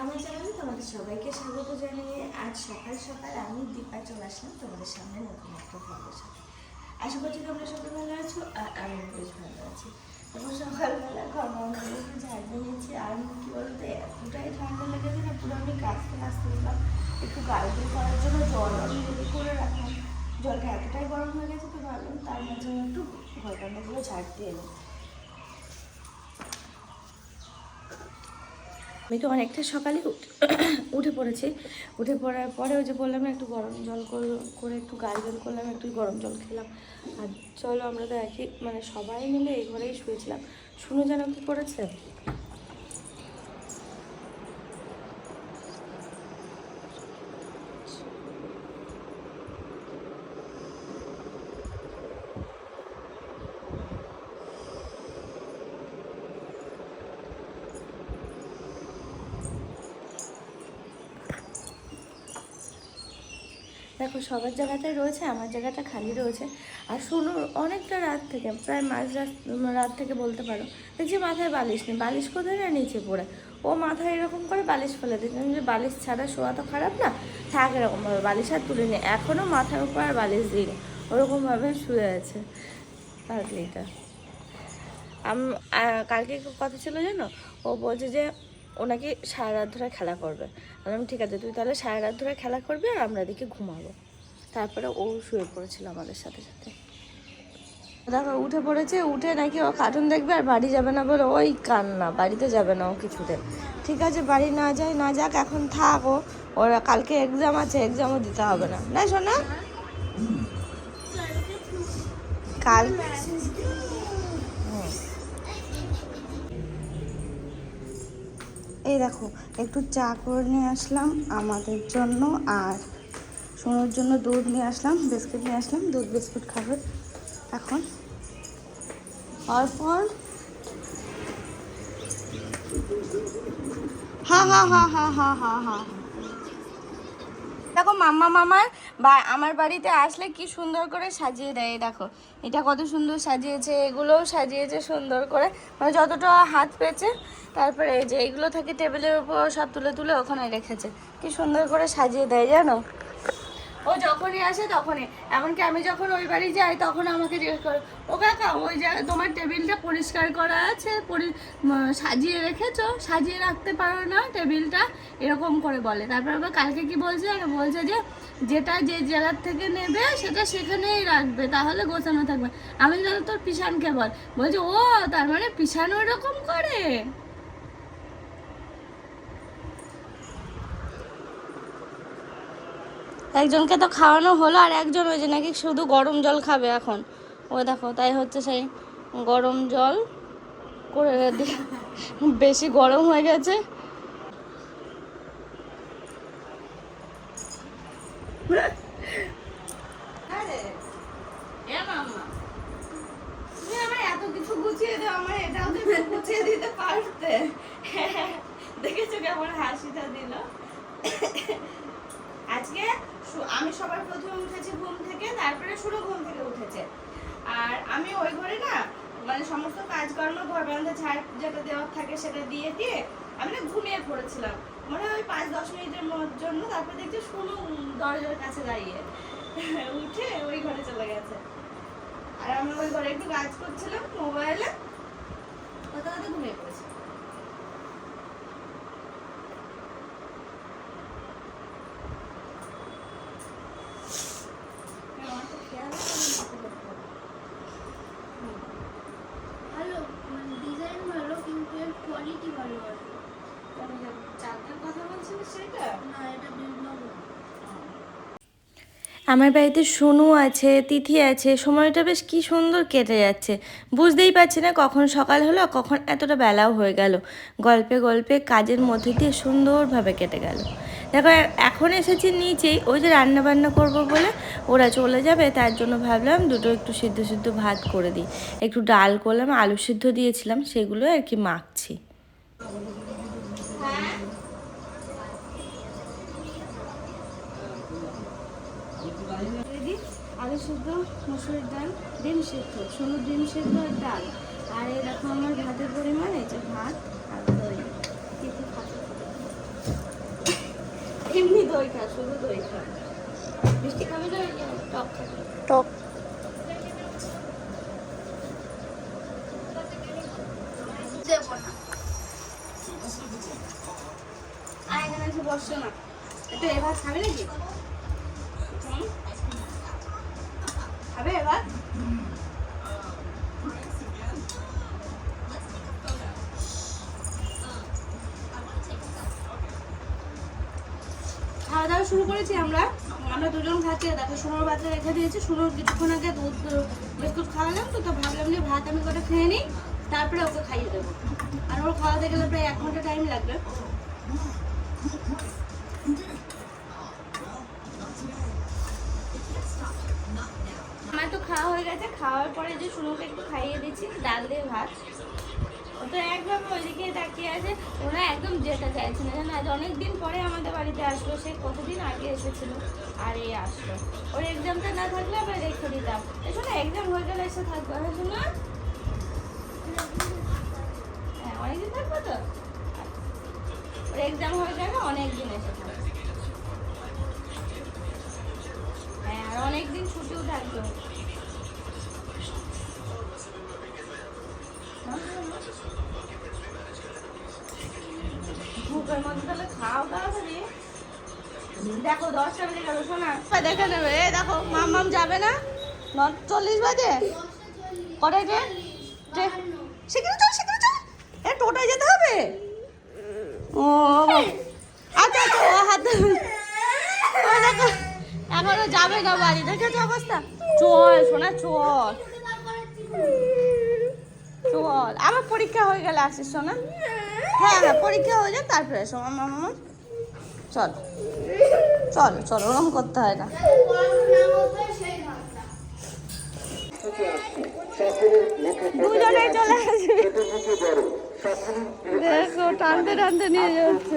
আমার চ্যানেলে তোমাদের সবাইকে স্বাগত জানিয়ে আজ সকাল সকাল আমি দীপা চলে আসলাম তোমাদের সামনে নতুন একটা খবরের সাথে। আশা করছি তোমরা সবাই ভালো আছো আর আমি বেশ ভালো আছি। এবং সকালবেলা ঘর ঝাড় নিয়েছি। আর কি বলতো, এতটাই ঠান্ডা লেগেছে না, পুরো আমি কাজতে কাজতে গেলাম একটু গার্গেল করার জন্য জল আমি রেডি করে রাখলাম। জলটা এতটাই গরম হয়ে গেছে তো ভাবলাম তার মাঝে একটু ঘর ঝাড় দিয়ে এলাম আমি তো অনেকটা সকালে উঠ- পড়েছি। উঠে পড়ার পরে ওই যে বললাম একটু গরম জল কর- করে একটু গার্জেন করলাম, একটু গরম জল খেলাম। আর চলো আমরা তো একই মানে সবাই মিলে এই ঘরেই শুয়েছিলাম। শুনে যেন কি করেছে? দেখো, সবার জায়গাটাই রয়েছে, আমার জায়গাটা খালি রয়েছে। আর শোনো, অনেকটা রাত থেকে, প্রায় মাঝ রাত রাত থেকে বলতে পারো। দেখছি মাথায় বালিশ নেই, বালিশ কোথায় না নিচে পড়ে। ও মাথায় এরকম করে বালিশ ফেলে দিচ্ছে যে বালিশ ছাড়া শোয়া তো খারাপ না। থাক, এরকমভাবে বালিশ আর তুলে নিই এখনও মাথার উপর আর বালিশ দিই দিইনি, ওরকমভাবে শুয়ে আছে পাগলিটা। আম কালকে কথা ছিল জানো? ও বলছে যে ও নাকি সারা রাত ধরে খেলা করবে। বললাম, ঠিক আছে, তুই তাহলে সারা রাত ধরে খেলা করবি আর আমরা এদিকে ঘুমাবো। তারপরে ও শুয়ে পড়েছিল আমাদের সাথে সাথে। দেখো উঠে পড়েছে, উঠে নাকি ও কার্টুন দেখবে আর বাড়ি যাবে না বলে ওই কান্না, বাড়িতে যাবে না ও কিছুতে। ঠিক আছে, বাড়ি না যায় না যাক, এখন থাক ও। ওরা কালকে এক্সাম আছে এক্সামও দিতে হবে না। না, শোনা কাল এই দেখো, একটু চা করে নিয়ে আসলাম আমাদের জন্য আর সোনার জন্য দুধ নিয়ে আসলাম, বিস্কুট নিয়ে আসলাম, দুধ বিস্কুট খাবে এখন। তারপর হা হা হা হা হা হা হা দেখো, মাম্মা মামার বা আমার বাড়িতে আসলে কি সুন্দর করে সাজিয়ে দেয় দেখো। এটা কত সুন্দর সাজিয়েছে, এগুলোও সাজিয়েছে সুন্দর করে। মানে যতটা হাত পেয়েছে, তারপরে এই যে এগুলো থাকে টেবিলের উপর সব তুলে তুলে ওখানে রেখেছে। কি সুন্দর করে সাজিয়ে দেয়, জানো? ও যখনই আসে তখনই। এমনকি আমি যখন ওই বাড়ি যাই, তখন আমাকে জিজ্ঞেস করে, ও কাকা, ওই যে তোমার টেবিলটা পরিষ্কার করা আছে সাজিয়ে রেখেছো? সাজিয়ে রাখতে পারো না টেবিলটা? এরকম করে বলে। তারপর আবার কালকে কি বলছে বলছে যে, যেটা যে জায়গার থেকে নেবে, সেটা সেখানেই রাখবে, তাহলে গোছানো থাকবে। আমি তাহলে তোর পিছানকে বল। বলছে, ও, তার মানে পিছানো এরকম করে? একজনকে তো খাওয়ানো হলো আর একজন ওই যে নাকি শুধু গরম জল খাবে এখন। ও দেখো, তাই হচ্ছে সেই গরম জল করে বেশি গরম হয়ে গেছে। দেখেছ কেমন হাসিটা দিল? আজকে আমি সবার প্রথমে উঠেছি ঘুম থেকে, তারপরে শুরু ঘুম থেকে উঠেছে। আর আমি ওই ঘরে না মানে সমস্ত কাজকর্ম ঘর বারান্দা ঝাড় যেটা দেওয়ার থাকে সেটা দিয়ে দিয়ে আমি না ঘুমিয়ে পড়েছিলাম। মনে হয় ওই পাঁচ দশ মিনিটের জন্য তারপরে দেখছি শুনু দরজার কাছে দাঁড়িয়ে উঠে ওই ঘরে চলে গেছে। আর আমি ওই ঘরে একটু কাজ করছিলাম মোবাইলে কথা ঘুমিয়ে পড়েছি আমার তো খেয়াল আছে না, হুম। ভালো মানে ডিজাইন ভালো কিন্তু এর কোয়ালিটি ভালো আর আমি যে চাদরের কথা বলছিলিস সেটা না এটা বিভিন্ন আমার বাড়িতে সোনু আছে, তিথি আছে, সময়টা বেশ কি সুন্দর কেটে যাচ্ছে। বুঝতেই পারছি না কখন সকাল হলো কখন এতটা বেলাও হয়ে গেল। গল্পে গল্পে কাজের মধ্যে দিয়ে সুন্দরভাবে কেটে গেল। দেখো, এখন এসেছি নিচেই, ওই যে রান্না বান্না করব বলে ওরা চলে যাবে, তার জন্য ভাবলাম দুটো একটু সিদ্ধ সিদ্ধ ভাত করে দিই। একটু ডাল করলাম, আলু সিদ্ধ দিয়েছিলাম, সেগুলো আর কি মাখছি। রেডি আলু সিদ্ধ মুসুরির ডাল ডিম সিদ্ধ সোনুর ডিম সিদ্ধ আর ডাল। আর এই দেখো আমার ভাতের পরিমাণ এই যে ভাত আর দই। ভাত দই খা শুধু দই খা। মিষ্টি খাবে না টক খাবি। টক। দেবো না। আর এখানে এসে বসছো না। একটু এবার খাবে নাকি? হুম? এবার খাওয়া দাওয়া শুরু করেছি আমরা। আমরা দুজন খাচ্ছি। দেখো, সোনার বাচ্চা রেখে দিয়েছি। সোনার কিছুক্ষণ আগে দুধ বিস্কুট খাওয়ালাম তো তো ভাবলাম যে ভাত আমি কটা খেয়ে নিই, তারপরে ওকে খাইয়ে দেবো। আর ওর খাওয়াতে গেলে প্রায় এক ঘণ্টা টাইম লাগবে। খাওয়া হয়ে গেছে। খাওয়ার পরে যে সুনুকে একটু খাইয়ে দিচ্ছি, ডাল দিয়ে ভাত। তো একদম ওইদিকে তাকিয়ে আছে। ওরা একদম যেতে চাইছে না। জানো, আজ অনেক দিন পরে আমাদের বাড়িতে আসলো। সে কতদিন আগে এসেছিল? আর এই আসলো। ওর এক্সামটা না থাকলে আমরা রেখে দিতাম এসো না এক্সাম হয়ে গেলে এসে থাকব। হ্যাঁ শোনা। হ্যাঁ অনেকদিন থাকব তো? ওর এক্সাম হয়ে গেলে অনেক দিন এসে থাকবে। হ্যাঁ আর অনেকদিন ছুটিও থাকবে। দেখো নেবে। দেখো মাম মাম যাবে না? ন চল্লিশ বাজে? কটায় ট্রেন? সেখানে চল সেখানে চল। এ, টোটায় যেতে হবে? ও আচ্ছা আচ্ছা ও, হাত। দেখো, এখনও যাবে না বাড়ি। দেখেছ অবস্থা? চল শোনা চল চল আমার পরীক্ষা হয়ে গেলে আসিস, শোনা। হ্যাঁ হ্যাঁ পরীক্ষা হয়ে যাক তারপরে এসো। আমার মামা। চল। চল চল ওরকম করতে হয় না। দুজনেই চলে আসবে। দেখো টানতে টানতে নিয়ে যাচ্ছে।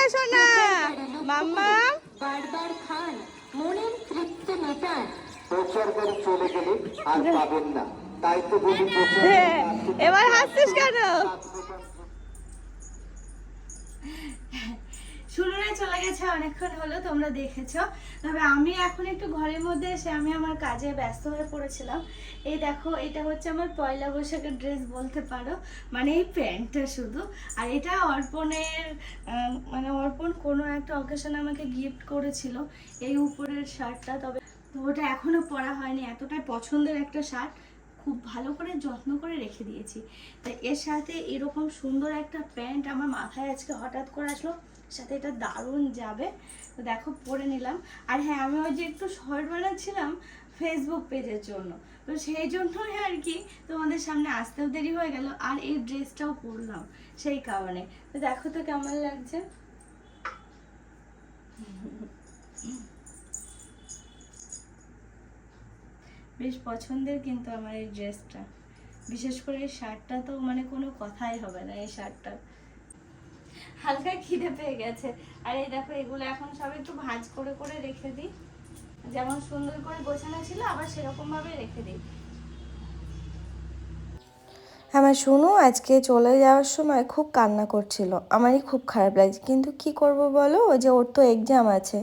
এসো না। মাম্মা। বারবার খান মনের তৃপ্তি মেটান। প্রচার করে চলে গেলে আর পাবেন না। হ্যাঁ, এবার হাসছিস কেন? শুনুনে চলে গেছে অনেকক্ষণ হলো তোমরা দেখেছ। তবে আমি এখন একটু ঘরের মধ্যে এসে আমি আমার কাজে ব্যস্ত হয়ে পড়েছিলাম। এই দেখো এটা হচ্ছে আমার পয়লা বৈশাখের ড্রেস বলতে পারো। মানে এই প্যান্টটা শুধু। আর এটা অর্পণের মানে অর্পণ কোনো একটা অকেশনে আমাকে গিফট করেছিল এই উপরের শার্টটা তবে তো ওটা এখনও পরা হয়নি এতটাই পছন্দের একটা শার্ট খুব ভালো করে যত্ন করে রেখে দিয়েছি। তাই এর সাথে এরকম সুন্দর একটা প্যান্ট আমার মাথায় আজকে হঠাৎ করে আসলো সাথে এটা দারুণ যাবে। তো দেখো, পরে নিলাম। আর হ্যাঁ আমি ওই যে একটু শর্ট বানাচ্ছিলাম ফেসবুক পেজের জন্য। তো সেই জন্যই আর কি তোমাদের সামনে আসতেও দেরি হয়ে গেল, আর এই ড্রেসটাও পরলাম সেই কারণে। তো দেখো তো কেমন লাগছে। বেশ পছন্দের কিন্তু আমার এই ড্রেসটা। বিশেষ করে এই শার্টটা তো মানে কোনো কথাই হবে না এই শার্টটা হালকা খিদে পেয়ে গেছে। আর এই দেখো, এগুলো এখন সব একটু ভাঁজ করে করে রেখে দিই। যেমন সুন্দর করে গোছানো ছিল, আবার সেরকম ভাবে রেখে দিই। আমার শুনু আজকে চলে যাওয়ার সময় খুব কান্না করছিল। আমারই খুব খারাপ লাগছে। কিন্তু কি করব বলো? যে ওর তো এক্সাম আছে,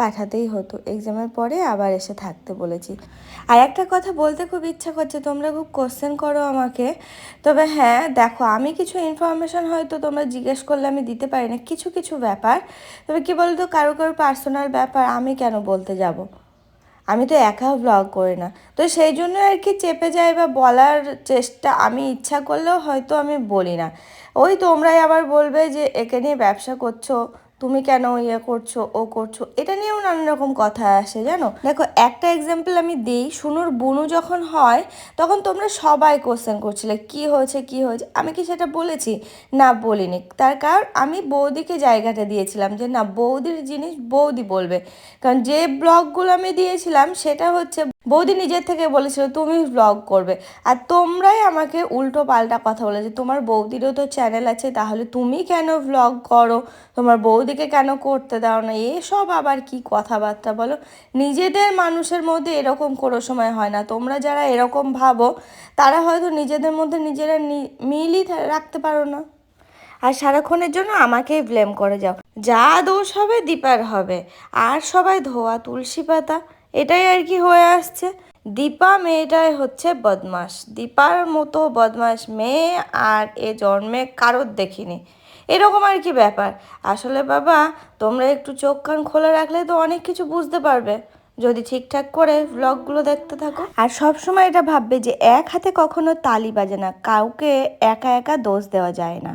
পাঠাতেই হতো। এক্সামের পরে আবার এসে থাকতে বলেছি। আর একটা কথা বলতে খুব ইচ্ছা করছে, তোমরা খুব কোশ্চেন করো আমাকে। তবে হ্যাঁ দেখো, আমি কিছু ইনফরমেশন হয়তো তোমরা জিজ্ঞেস করলে আমি দিতে পারি না, কিছু কিছু ব্যাপার। তবে কি বলতো, কারও কারও পার্সোনাল ব্যাপার আমি কেন বলতে যাব? আমি তো একা ব্লগ করি না। তো সেই জন্য আর কি চেপে যায় বা বলার চেষ্টা আমি ইচ্ছা করলেও হয়তো আমি বলি না। ওই তোমরাই আবার বলবে যে, একে নিয়ে ব্যবসা করছ তুমি কেন ইয়ে করছ, ও করছ? এটা নিয়েও নানান রকম কথা আসে, জানো? দেখো, একটা এক্সাম্পল আমি দিই শুনুর বুনু যখন হয়, তখন তোমরা সবাই কোশ্চেন করছিলে, কি হয়েছে কি হয়েছে? আমি কি সেটা বলেছি? না, বলিনি। তার কারণ, আমি বৌদিকে জায়গাটা দিয়েছিলাম যে, না, বৌদির জিনিস বৌদি বলবে। কারণ, যে ব্লগগুলো আমি দিয়েছিলাম, সেটা হচ্ছে বৌদি নিজের থেকে বলেছিল, তুমি ব্লগ করবে। আর তোমরাই আমাকে উল্টো পাল্টা কথা বলে যে তোমার বৌদিরও তো চ্যানেল আছে, তাহলে তুমি কেন ব্লগ করো? তোমার বৌদিকে কেন করতে দাও না? এসব আবার কি কথাবার্তা বলো? নিজেদের মানুষের মধ্যে এরকম কোনো সময় হয় না। তোমরা যারা এরকম ভাবো, তারা হয়তো নিজেদের মধ্যে নিজেরা মিলই রাখতে পারো না। আর সারাক্ষণের জন্য আমাকেই ব্লেম করে যাও। যা দোষ হবে, দীপার হবে। আর সবাই ধোয়া, তুলসী পাতা। এটাই আর কি হয়ে আসছে। দীপা মেয়েটাই হচ্ছে বদমাস দীপার মতো বদমাস মেয়ে আর এ জন্মে কারোর দেখিনি। এরকম আর কি ব্যাপার। আসলে বাবা, তোমরা একটু চোখ কান খোলা রাখলে তো অনেক কিছু বুঝতে পারবে। যদি ঠিকঠাক করে ব্লগগুলো দেখতে থাকো। আর সব সময় এটা ভাববে যে এক হাতে কখনো তালি বাজে না, কাউকে একা একা দোষ দেওয়া যায় না।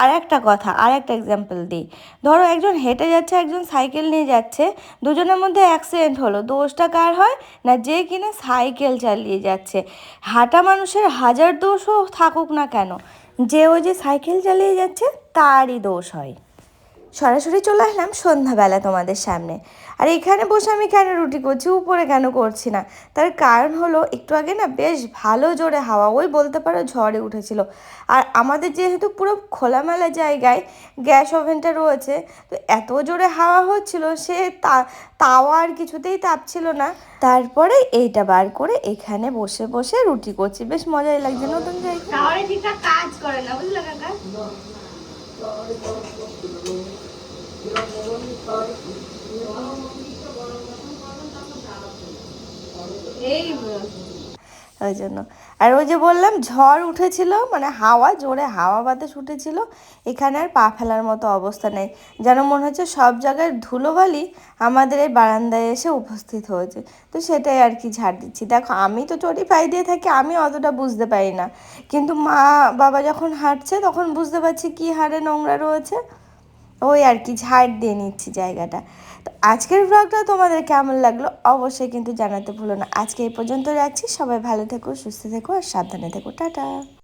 আর একটা কথা, আর একটা এক্সাম্পল দিই। ধরো একজন হেঁটে যাচ্ছে, একজন সাইকেল নিয়ে যাচ্ছে, দুজনের মধ্যে অ্যাক্সিডেন্ট হলো, দোষটা কার হয়? না, যে কিনা সাইকেল চালিয়ে যাচ্ছে। হাঁটা মানুষের হাজার দোষও থাকুক না কেন, যে ওই যে সাইকেল চালিয়ে যাচ্ছে, তারই দোষ হয়। সরাসরি চলে আসলাম সন্ধ্যাবেলা তোমাদের সামনে। আর এখানে বসে আমি কেন রুটি করছি? উপরে কেন করছি না? তার কারণ হলো, একটু আগে না বেশ ভালো জোরে হাওয়া, ওই বলতে পারো ঝড়ে উঠেছিল। আর আমাদের যেহেতু পুরো খোলামেলা জায়গায় গ্যাস ওভেনটা রয়েছে, তো এত জোরে হাওয়া হচ্ছিল, সে তাওয়া আর কিছুতেই তাপছিল না। তারপরে এইটা বার করে এখানে বসে বসে রুটি করছি। বেশ মজাই লাগছে নতুন জায়গা কাজ করে না, বুঝলে কাকা? এই ওই জন্য। আর ওই যে বললাম, ঝড় উঠেছিল মানে হাওয়া, জোরে হাওয়া বাতাস উঠেছিল, এখানে আর পা ফেলার মতো অবস্থা নেই। যেন মনে হচ্ছে সব জায়গায় ধুলোবালি আমাদের এই বারান্দায় এসে উপস্থিত হয়েছে। তো সেটাই আর কি ঝাড় দিচ্ছি। দেখো, আমি তো চটি পাই দিয়ে থাকি, আমি অতটা বুঝতে পারি না। কিন্তু মা, বাবা যখন হাঁটছে, তখন বুঝতে পারছি কি হাড়ে নোংরা রয়েছে। ওই আর কি ঝাড় দিয়ে নিচ্ছি জায়গাটা। তো আজকের ব্লগটা তোমাদের কেমন লাগল অবশ্যই কিন্তু জানাতে ভুলো না। আজকে এই পর্যন্ত রাখছি। সবাই ভালো থেকো, সুস্থ থেকো আর সাবধানে থেকো। টাটা।